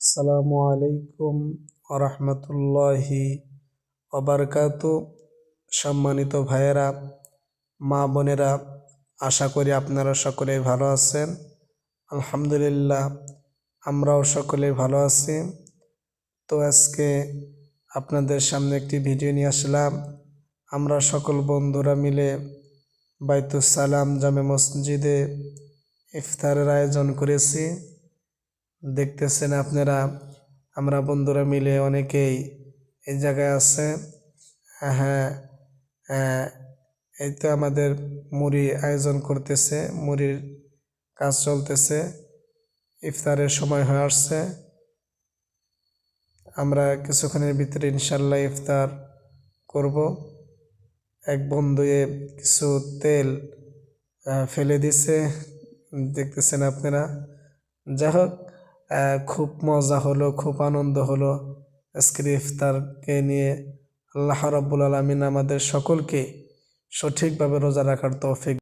আসসালামু আলাইকুম রহমতুল্লাহি অবরকাত সম্মানিত ভাইয়েরা, মা বোনেরা, আশা করি আপনারা সকলে ভালো আছেন। আলহামদুলিল্লাহ, আমরাও সকলে ভালো আছি। তো আজকে আপনাদের সামনে একটি ভিডিও নিয়ে আসলাম। আমরা সকল বন্ধুরা মিলে বাইতুস সালাম জামে মসজিদে ইফতারের আয়োজন করেছি। দেখতেছেন আপনারা, আমরা বন্ধুরা মিলে অনেকেই এই জায়গায় আছে। হ্যাঁ হ্যাঁ এই তো আমাদের মুড়ি আয়োজন করতেছে, মুড়ির কাজ চলতেছে। ইফতারের সময় হয়ে আসছে। আমরা কিছুক্ষণের ভিতরে ইনশাল্লাহ ইফতার করব। এক বন্ধুয়ে কিছু তেল ফেলে দিছে। দেখতেছেন আপনারা। যাই হোক খুব মজা হলো, খুব আনন্দ হলো আজকের ইফতারকে নিয়ে। আল্লাহ রাব্বুল আলমিন আমাদের সকলকে সঠিকভাবে রোজা রাখার তৌফিক